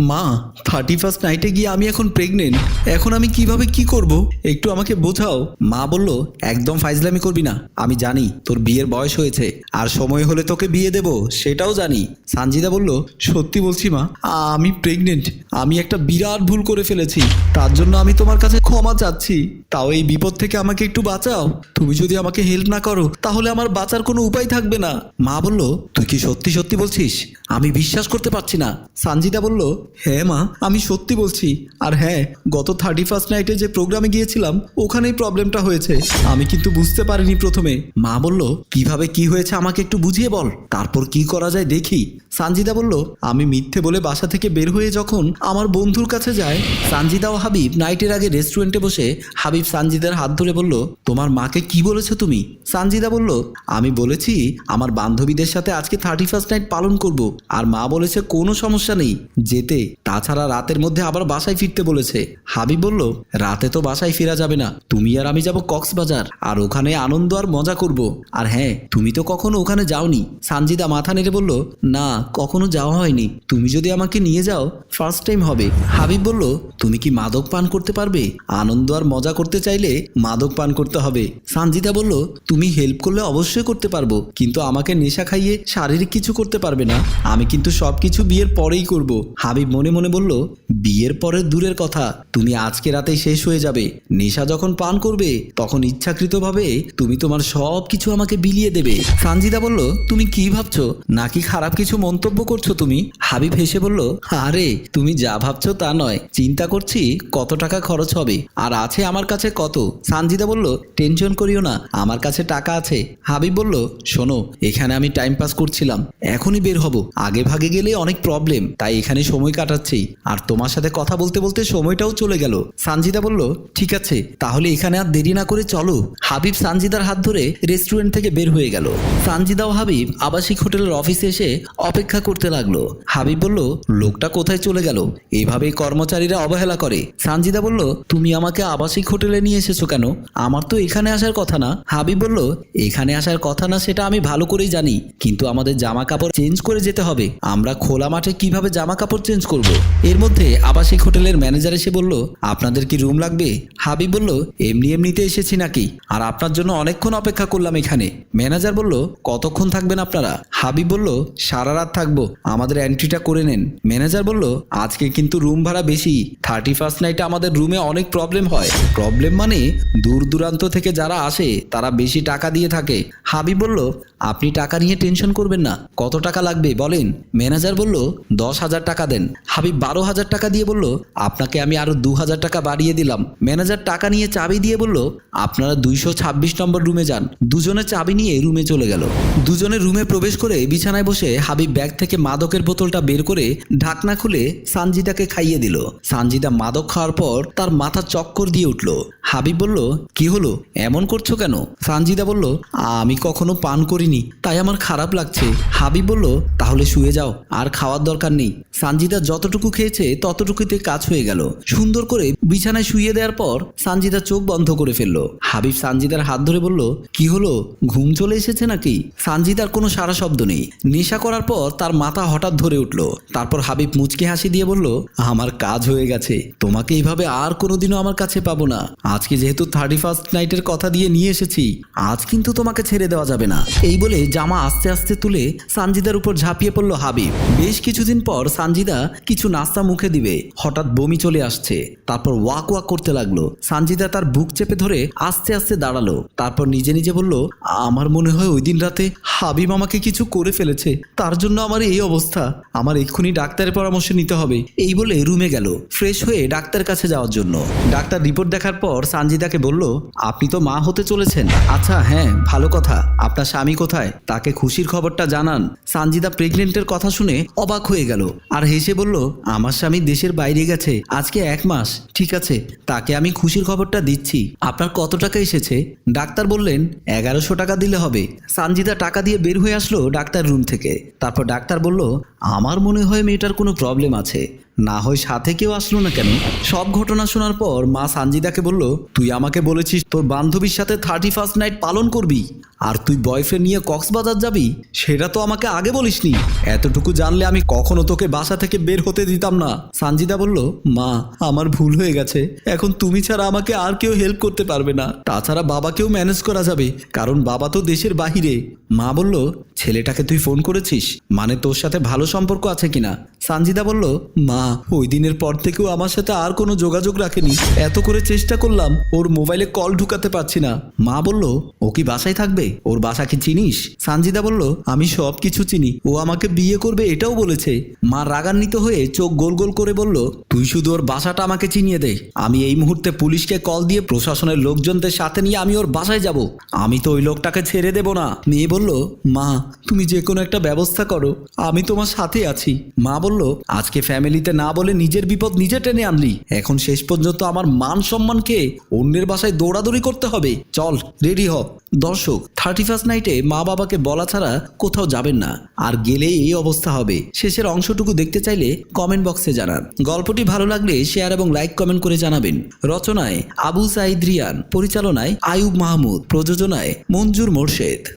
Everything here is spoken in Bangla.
মা থার্টি ফার্স্ট নাইটে গিয়ে আমি এখন প্রেগনেন্ট এখন আমি কীভাবে কি করব? একটু আমাকে বোঝাও। মা বলল, একদম ফাইজলামি করবি না। আমি জানি তোর বিয়ের বয়স হয়েছে। আর সময় হলে তোকে বিয়ে দেব, সেটাও জানি। সানজিদা বলল, সত্যি বলছি মা, আমি প্রেগনেন্ট আমি একটা বিরাট ভুল করে ফেলেছি। তার জন্য আমি তোমার কাছে ক্ষমা চাচ্ছি। তাও এই বিপদ থেকে আমাকে একটু বাঁচাও। তুমি যদি আমাকে হেল্প না করো, তাহলে আমার বাঁচার কোনো উপায় থাকবে না। মা বলল, তুই কি সত্যি সত্যি বলছিস? আমি বিশ্বাস করতে পারছি না। সানজিদা বলল হ্যাঁ মা, আমি সত্যি বলছি। আর হ্যাঁ গত থার্টি ফার্স্ট নাইটে যে প্রোগ্রামে গিয়েছিলাম, ওখানেই প্রবলেমটা হয়েছে। আমি কিন্তু বুঝতে পারিনি প্রথমে। মা বলল, কীভাবে কি হয়েছে আমাকে একটু বুঝিয়ে বল। তারপর কি করা যায় দেখি। সানজিদা বলল, আমি মিথ্যে বলে বাসা থেকে বের হয়ে যখন আমার বন্ধুর কাছে যায় সানজিদা ও হাবিব নাইটের আগে রেস্টুরেন্টে বসে হাবিব সানজিদার হাত ধরে বলল, তোমার মাকে কি বলেছ তুমি? সানজিদা বলল, আমি বলেছি, আমার বান্ধবীদের সাথে আজকে থার্টি ফার্স্ট নাইট পালন করব। আর মা বলেছে, কোনো সমস্যা নেই। যেতে তাছাড়া রাতের মধ্যে আবার বাসায় ফিরতে বলেছে। হাবিব বলল, রাতে তো বাসায় ফেরা যাবে না। তুমি আর আমি যাব কক্সবাজার। আর ওখানে আনন্দ আর মজা করব। আর হ্যাঁ তুমি তো কখনো ওখানে যাওনি। সানজিদা মাথা নেড়ে বলল, না, কখনো যাওয়া হয়নি। তুমি যদি আমাকে নিয়ে যাও ফার্স্ট টাইম হবে। হাবিব বলল, তুমি কি মাদক পান করতে পারবে? আনন্দ আর মজা করতে চাইলে মাদক পান করতে হবে। সানজিদা বলল, তুমি হেল্প করলে অবশ্যই করতে পারব। কিন্তু আমাকে নেশা খাইয়ে শারীরিক কিছু করতে পারবে না। আমি কিন্তু সবকিছু বিয়ের পরেই করব। হাবিব মনে মনে বলল, বিয়ের পরে দূরের কথা, তুমি আজকে রাতেই শেষ হয়ে যাবে। নেশা যখন পান করবে, তখন ইচ্ছাকৃতভাবে তুমি তোমার সব কিছু আমাকে বিলিয়ে দেবে। সানজিদা বলল, তুমি কি ভাবছ? নাকি খারাপ কিছু মন্তব্য করছ তুমি? হাবিব হেসে বলল, আরে, তুমি যা ভাবছ তা নয়। চিন্তা করছি কত টাকা খরচ হবে, আর আছে আমার কাছে কত? সানজিদা বলল, টেনশন করিও না, আমার কাছে টাকা আছে। হাবিব বলল, শোনো, এখানে আমি টাইম পাস করছিলাম, এখনই বের হব। আগে ভাগে গেলে অনেক প্রবলেম, তাই এখানে সময় কাটাচ্ছি। আর তোমার সাথে কথা বলতে বলতে সময়টাও চলে গেল। সানজিদা বলল, ঠিক আছে, তাহলে এখানে আর দেরি না করে চলো। হাবিব সানজিদার হাত ধরে রেস্টুরেন্ট থেকে বের হয়ে গেল। সানজিদা ও হাবিব আবাসিক হোটেলের অফিসে এসে অপেক্ষা করতে লাগল। হাবিব বলল, লোকটা কোথায় চলে গেল? এভাবেই কর্মচারীরা অবহেলা করে। সানজিদা বলল, তুমি আমাকে আবাসিক হোটেলে নিয়ে এসেছ কেন? আমার তো এখানে আসার কথা না। হাবিব বলল, এখানে আসার কথা না, সেটা আমি ভালো করেই জানি। কিন্তু আমাদের জামা কাপড় চেঞ্জ করে যেতে হবে। আমরা খোলা মাঠে কীভাবে জামা কাপড় চেঞ্জ করব। এর মধ্যে আবাসিক হোটেলের ম্যানেজার এসে বলল, আপনাদের কি রুম লাগবে? হাবিব বলল, এমনি এমনিতে এসেছি নাকি। আর আপনার জন্য অনেকক্ষণ অপেক্ষা করলাম এখানে। ম্যানেজার বলল, কতক্ষণ থাকবেন আপনারা? হাবিব বলল, সারা রাত থাকব। আমাদের এন্ট্রিটা করে নেন। ম্যানেজার বলল, আজকে কিন্তু রুম ভাড়া বেশি। থার্টি ফার্স্ট নাইটে আমাদের রুমে অনেক প্রবলেম হয়। প্রবলেম মানে দূর দূরান্ত থেকে যারা আসে, তারা বেশি টাকা দিয়ে থাকে। হাবিব বলল, আপনি টাকা নিয়ে টেনশন করবেন না। কত টাকা লাগবে বলেন? ম্যানেজার বলল, দশ হাজার টাকা দেন। হাবিব বারো হাজার টাকা দিয়ে বলল, আপনাকে আমি আরও দু হাজার টাকা বাড়িয়ে দিলাম। ম্যানেজার টাকা নিয়ে চাবি দিয়ে বলল, আপনারা দুইশো ছাব্বিশ নম্বর রুমে যান। দুজনে চাবি নিয়ে রুমে চলে গেল। দুজনে রুমে প্রবেশ করে বিছানায় বসে হাবিব ব্যাগ থেকে মাদকের বোতলটা বের করে ঢাকনা খুলে সানজিদাকে খাইয়ে দিল। সানজিদা মাদক খাওয়ার পর তার মাথা চক্কর দিয়ে উঠল। হাবিব বলল, কি হলো? এমন করছ কেন? সানজিদা বলল, আমি কখনো পান করিনি, তাই আমার খারাপ লাগছে। হাবিব বলল, তাহলে শুয়ে যাও, আর খাওয়ার দরকার নেই। সানজিদা যতটুকু খেয়েছে, ততটুকুতে কাজ হয়ে গেল। সুন্দর করে বিছানায় শুয়ে দেওয়ার পর সানজিদা চোখ বন্ধ করে ফেলল। হাবিব সানজিদার হাত ধরে বলল, কি হলো? ঘুম চলে এসেছে নাকি? সানজিদার কোনো সারা শব্দ নেই। নেশা করার পর তার মাথা হঠাৎ ধরে উঠল। তারপর হাবিব মুচকে হাসি দিয়ে বলল, আমার কাজ হয়ে গেছে। তোমাকে এইভাবে আর কোনোদিনও আমার কাছে পাবো না। আজকে যেহেতু থার্টি ফার্স্ট নাইটের কথা দিয়ে নিয়ে এসেছি, আজ কিন্তু তোমাকে ছেড়ে দেওয়া যাবে না। এই বলে জামা আস্তে আস্তে তুলে সানজিদার উপর ঝাঁপিয়ে পড়ল হাবিব। বেশ কিছুদিন পর সানজিদা কিছু নাস্তা মুখে দিবে। হঠাৎ বমি চলে আসছে। তারপর ওয়াক ওয়াক করতে লাগল। সানজিদা তার বুক চেপে ধরে আস্তে আস্তে দাঁড়াল। তারপর নিজে নিজে বলল, আমার মনে হয় ওই দিন রাতে হাবিব আমাকে কিছু করে ফেলেছে। তার জন্য আমার এই অবস্থা। আমার এক্ষুনি ডাক্তারের পরামর্শ নিতে হবে। এই বলে রুমে গেল, ফ্রেশ হয়ে ডাক্তারের কাছে যাওয়ার জন্য। ডাক্তার রিপোর্ট দেখার পর সানজিদাকে বলল, আপনি তো মা হতে চলেছেন। আচ্ছা হ্যাঁ ভালো কথা। আপনার স্বামী কোথায়? তাকে খুশির খবরটা জানান। সানজিদা প্রেগনেন্টের কথা শুনে অবাক হয়ে গেল। আর হেসে বলল, আমার স্বামী দেশের বাইরে গেছে, আজকে এক মাস, ঠিক আছে, তাকে আমি খুশির খবরটা দিচ্ছি। আপনার কত টাকা এসেছে? ডাক্তার বললেন, এগারোশো টাকা দিলে হবে। সানজিদা টাকা দিয়ে বের হয়ে আসলো ডাক্তার রুম থেকে। তারপর ডাক্তার বলল, আমার মনে হয় মেয়েটার কোনো প্রবলেম আছে। না হয় সাথে কেউ আসলো না কেন? সব ঘটনা শোনার পর মা সানজিদাকে বলল, তুই আমাকে বলেছিস তোর বান্ধবীর সাথে থার্টি ফার্স্ট নাইট পালন করবি, আর তুই বয়ফ্রেন্ড নিয়ে কক্সবাজার যাবি? সেটা তো আমাকে আগে বলিসনি। এতটুকু জানলে আমি কখনো তোকে বাসা থেকে বের হতে দিতাম না। সানজিদা বলল, মা, আমার ভুল হয়ে গেছে। এখন তুমি ছাড়া আমাকে আর কেউ হেল্প করতে পারবে না। তাছাড়া বাবাকেও ম্যানেজ করা যাবে, কারণ বাবা তো দেশের বাহিরে। মা বলল, ছেলেটাকে তুই ফোন করেছিস? মানে তোর সাথে ভালো সম্পর্ক আছে কিনা? সানজিদা বলল, মা ওই দিনের পর থেকেও আমার সাথে আর কোনো যোগাযোগ রাখেনি। এত করে চেষ্টা করলাম, ওর মোবাইলে কল ঢুকাতে পারছি না। মা বলল, ও কি বাসায় থাকবে? ওর বাসা কি চিনিস? সানজিদা বলল, আমি সব কিছু চিনি। ও আমাকে বিয়ে করবে এটাও বলেছে। মা রাগান্বিত হয়ে চোখ গোল গোল করে বলল, তুই শুধু ওর বাসাটা আমাকে চিনিয়ে দে। আমি এই মুহূর্তে পুলিশকে কল দিয়ে প্রশাসনের লোকজনদের সাথে নিয়ে আমি ওর বাসায় যাব। আমি তো ওই লোকটাকে ছেড়ে দেব না। মেয়ে বলল, মা, তুমি যে কোনো একটা ব্যবস্থা করো। আমি তোমার সাথে আছি। মা বলল, আজকে ফ্যামিলিতে না বলে নিজের বিপদ নিজে টেনে আনলি। এখন শেষ পর্যন্ত আমার মান সম্মানকে অন্যের বাসায় দৌড়াদৌড়ি করতে হবে? চল, রেডি হ। দর্শক থার্টি ফার্স্ট নাইটে মা বাবাকে বলা ছাড়া কোথাও যাবেন না। আর গেলে এই অবস্থা হবে। শেষের অংশটুকু দেখতে চাইলে কমেন্ট বক্সে জানান। গল্পটি ভালো লাগলে শেয়ার এবং লাইক কমেন্ট করে জানাবেন। রচনায় আবু সাইদ রিয়ান, পরিচালনায় আয়ুব মাহমুদ, প্রযোজনায় মঞ্জুর মোর্শেদ।